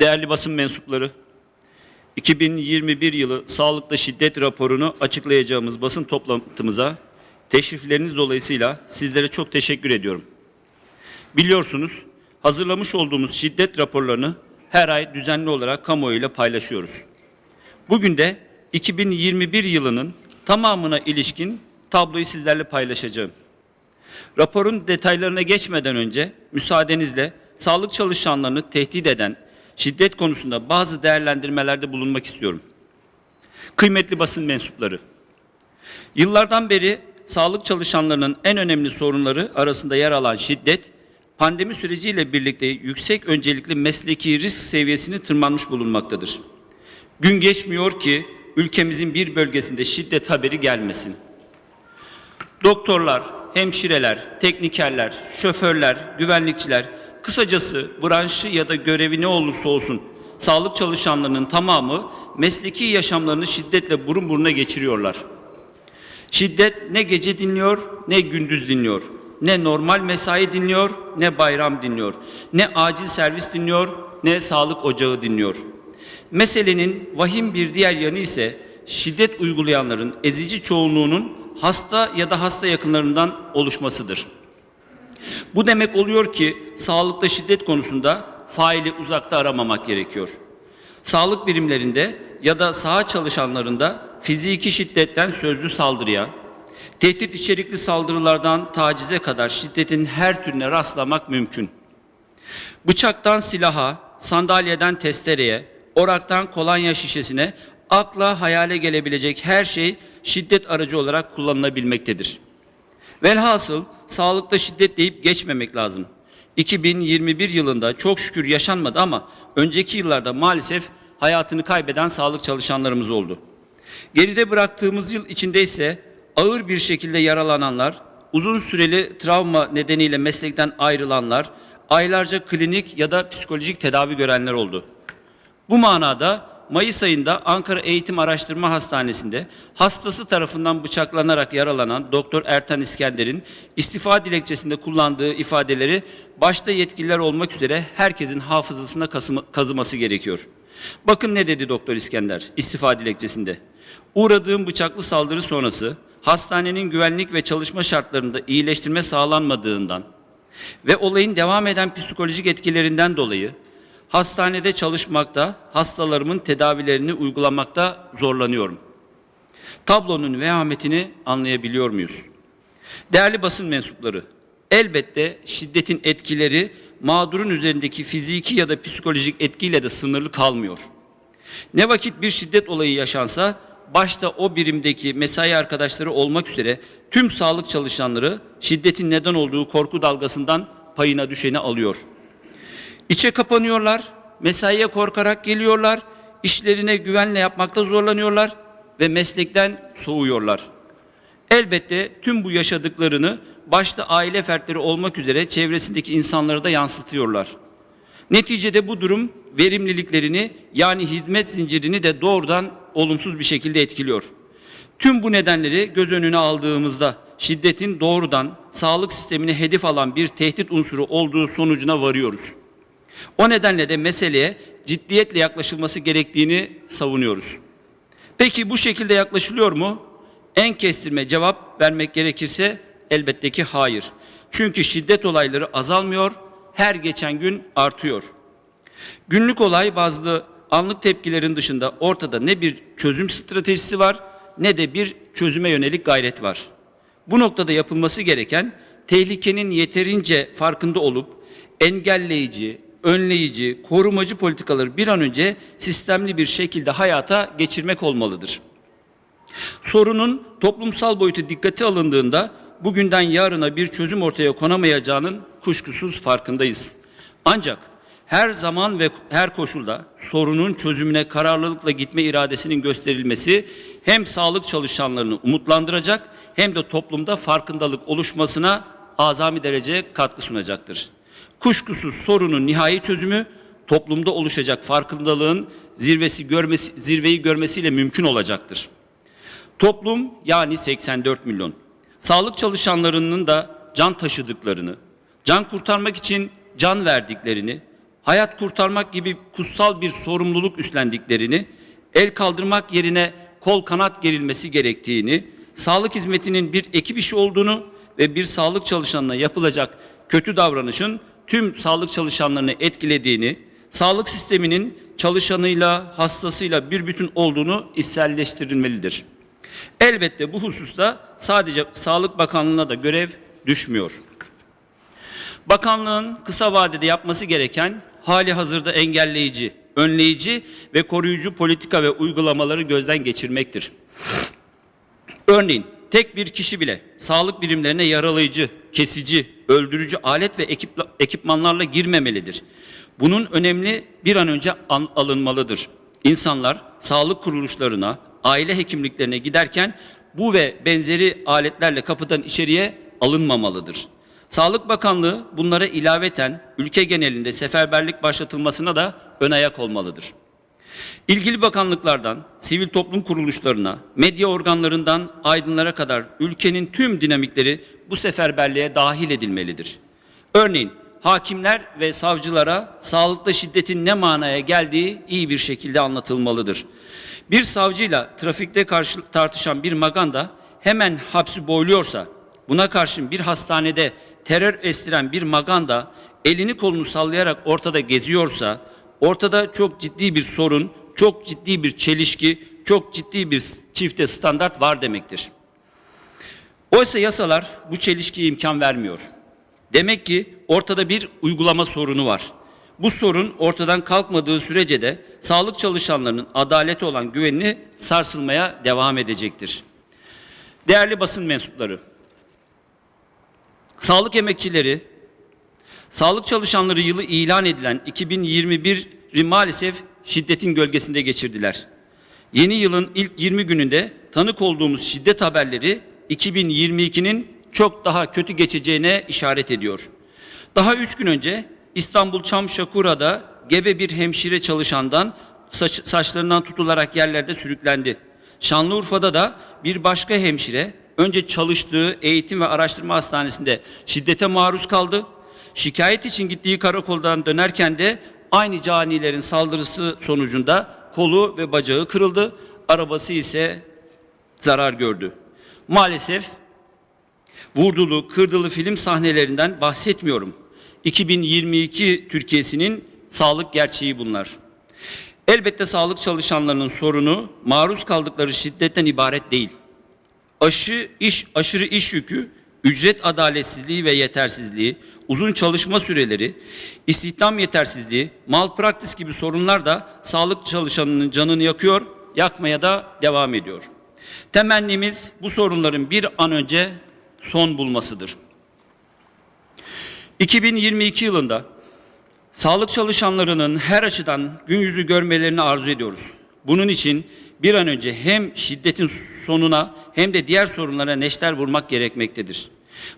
Değerli basın mensupları, 2021 yılı sağlıkta şiddet raporunu açıklayacağımız basın toplantımıza teşrifleriniz dolayısıyla sizlere çok teşekkür ediyorum. Biliyorsunuz hazırlamış olduğumuz şiddet raporlarını her ay düzenli olarak kamuoyuyla paylaşıyoruz. Bugün de 2021 yılının tamamına ilişkin tabloyu sizlerle paylaşacağım. Raporun detaylarına geçmeden önce müsaadenizle sağlık çalışanlarını tehdit eden şiddet konusunda bazı değerlendirmelerde bulunmak istiyorum. Kıymetli basın mensupları, yıllardan beri sağlık çalışanlarının en önemli sorunları arasında yer alan şiddet, pandemi süreciyle birlikte yüksek öncelikli mesleki risk seviyesini tırmanmış bulunmaktadır. Gün geçmiyor ki ülkemizin bir bölgesinde şiddet haberi gelmesin. Doktorlar, hemşireler, teknikerler, şoförler, güvenlikçiler, kısacası branşı ya da görevi ne olursa olsun sağlık çalışanlarının tamamı mesleki yaşamlarını şiddetle burun buruna geçiriyorlar. Şiddet ne gece dinliyor ne gündüz dinliyor. Ne normal mesai dinliyor ne bayram dinliyor. Ne acil servis dinliyor ne sağlık ocağı dinliyor. Meselenin vahim bir diğer yanı ise şiddet uygulayanların ezici çoğunluğunun hasta ya da hasta yakınlarından oluşmasıdır. Bu demek oluyor ki sağlıkta şiddet konusunda faili uzakta aramamak gerekiyor. Sağlık birimlerinde ya da saha çalışanlarında fiziki şiddetten sözlü saldırıya, tehdit içerikli saldırılardan tacize kadar şiddetin her türüne rastlamak mümkün. Bıçaktan silaha, sandalyeden testereye, oraktan kolonya şişesine akla hayale gelebilecek her şey şiddet aracı olarak kullanılabilmektedir. Velhasıl sağlıkta şiddet deyip geçmemek lazım. 2021 yılında çok şükür yaşanmadı ama önceki yıllarda maalesef hayatını kaybeden sağlık çalışanlarımız oldu. Geride bıraktığımız yıl içinde ise ağır bir şekilde yaralananlar, uzun süreli travma nedeniyle meslekten ayrılanlar, aylarca klinik ya da psikolojik tedavi görenler oldu. Bu manada Mayıs ayında Ankara Eğitim Araştırma Hastanesi'nde hastası tarafından bıçaklanarak yaralanan Doktor Ertan İskender'in istifa dilekçesinde kullandığı ifadeleri başta yetkililer olmak üzere herkesin hafızasına kazıması gerekiyor. Bakın ne dedi Doktor İskender istifa dilekçesinde. Uğradığım bıçaklı saldırı sonrası hastanenin güvenlik ve çalışma şartlarında iyileştirme sağlanmadığından ve olayın devam eden psikolojik etkilerinden dolayı hastanede çalışmakta, hastalarımın tedavilerini uygulamakta zorlanıyorum. Tablonun vehametini anlayabiliyor muyuz? Değerli basın mensupları, elbette şiddetin etkileri mağdurun üzerindeki fiziki ya da psikolojik etkiyle de sınırlı kalmıyor. Ne vakit bir şiddet olayı yaşansa başta o birimdeki mesai arkadaşları olmak üzere tüm sağlık çalışanları şiddetin neden olduğu korku dalgasından payına düşeni alıyor. İçe kapanıyorlar, mesaiye korkarak geliyorlar, işlerine güvenle yapmakta zorlanıyorlar ve meslekten soğuyorlar. Elbette tüm bu yaşadıklarını başta aile fertleri olmak üzere çevresindeki insanlara da yansıtıyorlar. Neticede bu durum verimliliklerini yani hizmet zincirini de doğrudan olumsuz bir şekilde etkiliyor. Tüm bu nedenleri göz önüne aldığımızda şiddetin doğrudan sağlık sistemine hedef alan bir tehdit unsuru olduğu sonucuna varıyoruz. O nedenle de meseleye ciddiyetle yaklaşılması gerektiğini savunuyoruz. Peki bu şekilde yaklaşılıyor mu? En kestirme cevap vermek gerekirse elbette ki hayır. Çünkü şiddet olayları azalmıyor, her geçen gün artıyor. Günlük olay bazlı anlık tepkilerin dışında ortada ne bir çözüm stratejisi var ne de bir çözüme yönelik gayret var. Bu noktada yapılması gereken tehlikenin yeterince farkında olup engelleyici, önleyici, korumacı politikaları bir an önce sistemli bir şekilde hayata geçirmek olmalıdır. Sorunun toplumsal boyutu dikkate alındığında bugünden yarına bir çözüm ortaya konamayacağının kuşkusuz farkındayız. Ancak her zaman ve her koşulda sorunun çözümüne kararlılıkla gitme iradesinin gösterilmesi hem sağlık çalışanlarını umutlandıracak hem de toplumda farkındalık oluşmasına azami derece katkı sunacaktır. Kuşkusuz sorunun nihai çözümü toplumda oluşacak farkındalığın zirvesi görmesi, zirveyi görmesiyle mümkün olacaktır. Toplum yani 84 milyon. Sağlık çalışanlarının da can taşıdıklarını, can kurtarmak için can verdiklerini, hayat kurtarmak gibi kutsal bir sorumluluk üstlendiklerini, el kaldırmak yerine kol kanat gerilmesi gerektiğini, sağlık hizmetinin bir ekip işi olduğunu ve bir sağlık çalışanına yapılacak kötü davranışın tüm sağlık çalışanlarını etkilediğini, sağlık sisteminin çalışanıyla, hastasıyla bir bütün olduğunu içselleştirilmelidir. Elbette bu hususta sadece Sağlık Bakanlığı'na da görev düşmüyor. Bakanlığın kısa vadede yapması gereken hali hazırda engelleyici, önleyici ve koruyucu politika ve uygulamaları gözden geçirmektir. Örneğin tek bir kişi bile sağlık birimlerine yaralayıcı, kesici, öldürücü alet ve ekipla- ekipmanlarla girmemelidir. Bunun önemli bir an önce an- alınmalıdır. İnsanlar sağlık kuruluşlarına, aile hekimliklerine giderken bu ve benzeri aletlerle kapıdan içeriye alınmamalıdır. Sağlık Bakanlığı bunlara ilaveten ülke genelinde seferberlik başlatılmasına da ön ayak olmalıdır. İlgili bakanlıklardan, sivil toplum kuruluşlarına, medya organlarından aydınlara kadar ülkenin tüm dinamikleri bu seferberliğe dahil edilmelidir. Örneğin hakimler ve savcılara sağlıkta şiddetin ne manaya geldiği iyi bir şekilde anlatılmalıdır. Bir savcıyla trafikte karşı tartışan bir maganda hemen hapsi boyluyorsa, buna karşın bir hastanede terör estiren bir maganda elini kolunu sallayarak ortada geziyorsa, ortada çok ciddi bir sorun, çok ciddi bir çelişki, çok ciddi bir çifte standart var demektir. Oysa yasalar bu çelişkiye imkan vermiyor. Demek ki ortada bir uygulama sorunu var. Bu sorun ortadan kalkmadığı sürece de sağlık çalışanlarının adalete olan güvenini sarsılmaya devam edecektir. Değerli basın mensupları, sağlık emekçileri, sağlık çalışanları yılı ilan edilen 2021'i maalesef şiddetin gölgesinde geçirdiler. Yeni yılın ilk 20 gününde tanık olduğumuz şiddet haberleri 2022'nin çok daha kötü geçeceğine işaret ediyor. Daha üç gün önce İstanbul Çamşakura'da gebe bir hemşire çalışandan saç- saçlarından tutularak yerlerde sürüklendi. Şanlıurfa'da da bir başka hemşire önce çalıştığı eğitim ve araştırma hastanesinde şiddete maruz kaldı. Şikayet için gittiği karakoldan dönerken de aynı canilerin saldırısı sonucunda kolu ve bacağı kırıldı. Arabası ise zarar gördü. Maalesef vurdulu, kırdılı film sahnelerinden bahsetmiyorum. 2022 Türkiye'sinin sağlık gerçeği bunlar. Elbette sağlık çalışanlarının sorunu maruz kaldıkları şiddetten ibaret değil. Aşı iş aşırı iş yükü, ücret adaletsizliği ve yetersizliği, uzun çalışma süreleri, istihdam yetersizliği, malpraktis gibi sorunlar da sağlık çalışanının canını yakıyor, yakmaya da devam ediyor. Temennimiz bu sorunların bir an önce son bulmasıdır. 2022 yılında sağlık çalışanlarının her açıdan gün yüzü görmelerini arzu ediyoruz. Bunun için bir an önce hem şiddetin sonuna hem de diğer sorunlara neşter vurmak gerekmektedir.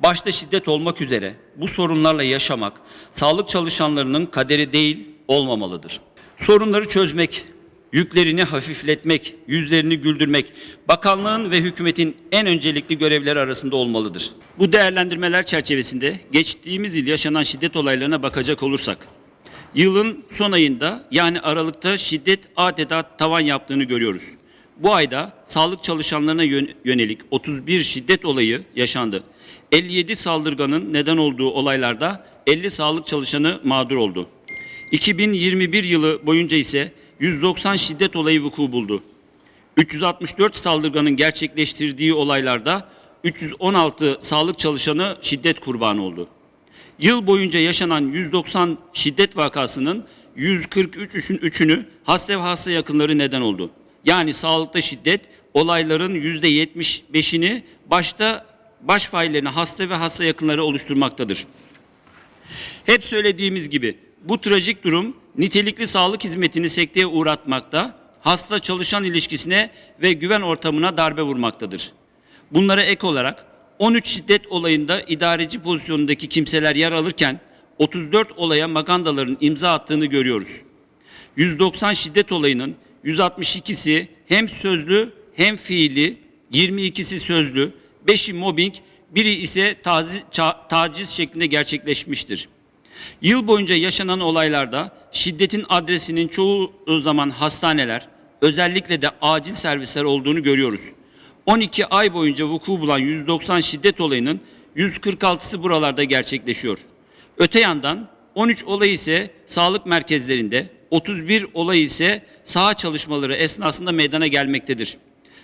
Başta şiddet olmak üzere bu sorunlarla yaşamak sağlık çalışanlarının kaderi değil olmamalıdır. Sorunları çözmek, yüklerini hafifletmek, yüzlerini güldürmek bakanlığın ve hükümetin en öncelikli görevleri arasında olmalıdır. Bu değerlendirmeler çerçevesinde geçtiğimiz yıl yaşanan şiddet olaylarına bakacak olursak Yılın son ayında yani Aralık'ta şiddet adeta tavan yaptığını görüyoruz. Bu ayda sağlık çalışanlarına yön- yönelik 31 şiddet olayı yaşandı. 57 saldırganın neden olduğu olaylarda 50 sağlık çalışanı mağdur oldu. 2021 yılı boyunca ise 190 şiddet olayı vuku buldu. 364 saldırganın gerçekleştirdiği olaylarda 316 sağlık çalışanı şiddet kurbanı oldu. Yıl boyunca yaşanan 190 şiddet vakasının 143'ün üçünü hasta ve hasta yakınları neden oldu. Yani sağlıkta şiddet olayların %75'ini başta baş faillerini hasta ve hasta yakınları oluşturmaktadır. Hep söylediğimiz gibi bu trajik durum nitelikli sağlık hizmetini sekteye uğratmakta, hasta çalışan ilişkisine ve güven ortamına darbe vurmaktadır. Bunlara ek olarak 13 şiddet olayında idareci pozisyonundaki kimseler yer alırken 34 olaya magandaların imza attığını görüyoruz. 190 şiddet olayının 162'si hem sözlü hem fiili, 22'si sözlü, 5'i mobbing, biri ise taziz, taciz şeklinde gerçekleşmiştir. Yıl boyunca yaşanan olaylarda şiddetin adresinin çoğu zaman hastaneler, özellikle de acil servisler olduğunu görüyoruz. 12 ay boyunca vuku bulan 190 şiddet olayının 146'sı buralarda gerçekleşiyor. Öte yandan 13 olay ise sağlık merkezlerinde, 31 olay ise saha çalışmaları esnasında meydana gelmektedir.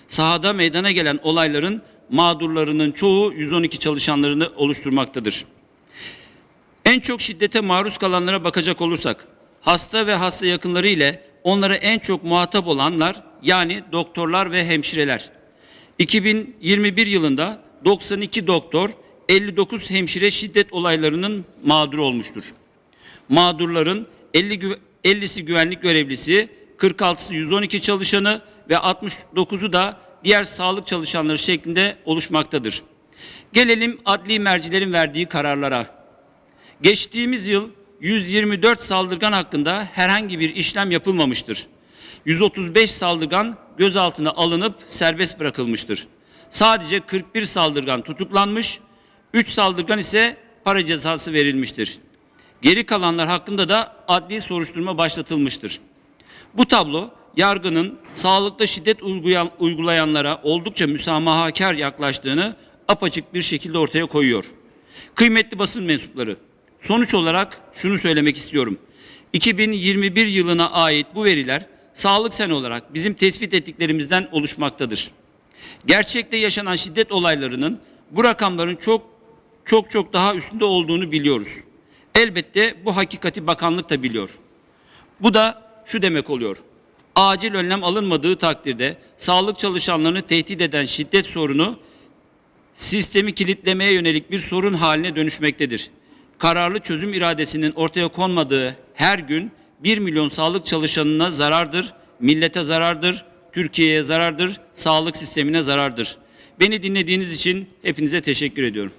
Sahada meydana gelen olayların mağdurlarının çoğu 112 çalışanlarını oluşturmaktadır. En çok şiddete maruz kalanlara bakacak olursak, hasta ve hasta yakınları ile onlara en çok muhatap olanlar yani doktorlar ve hemşireler. 2021 yılında 92 doktor, 59 hemşire şiddet olaylarının mağduru olmuştur. Mağdurların 50 gü- 50'si güvenlik görevlisi, 46'sı 112 çalışanı ve 69'u da diğer sağlık çalışanları şeklinde oluşmaktadır. Gelelim adli mercilerin verdiği kararlara. Geçtiğimiz yıl 124 saldırgan hakkında herhangi bir işlem yapılmamıştır. 135 saldırgan gözaltına alınıp serbest bırakılmıştır. Sadece 41 saldırgan tutuklanmış, 3 saldırgan ise para cezası verilmiştir. Geri kalanlar hakkında da adli soruşturma başlatılmıştır. Bu tablo yargının sağlıkta şiddet uygulayan- uygulayanlara oldukça müsamahakar yaklaştığını apaçık bir şekilde ortaya koyuyor. Kıymetli basın mensupları, sonuç olarak şunu söylemek istiyorum. 2021 yılına ait bu veriler sağlık sen olarak bizim tespit ettiklerimizden oluşmaktadır. Gerçekte yaşanan şiddet olaylarının bu rakamların çok çok çok daha üstünde olduğunu biliyoruz. Elbette bu hakikati bakanlık da biliyor. Bu da şu demek oluyor. Acil önlem alınmadığı takdirde sağlık çalışanlarını tehdit eden şiddet sorunu sistemi kilitlemeye yönelik bir sorun haline dönüşmektedir. Kararlı çözüm iradesinin ortaya konmadığı her gün 1 milyon sağlık çalışanına zarardır, millete zarardır, Türkiye'ye zarardır, sağlık sistemine zarardır. Beni dinlediğiniz için hepinize teşekkür ediyorum.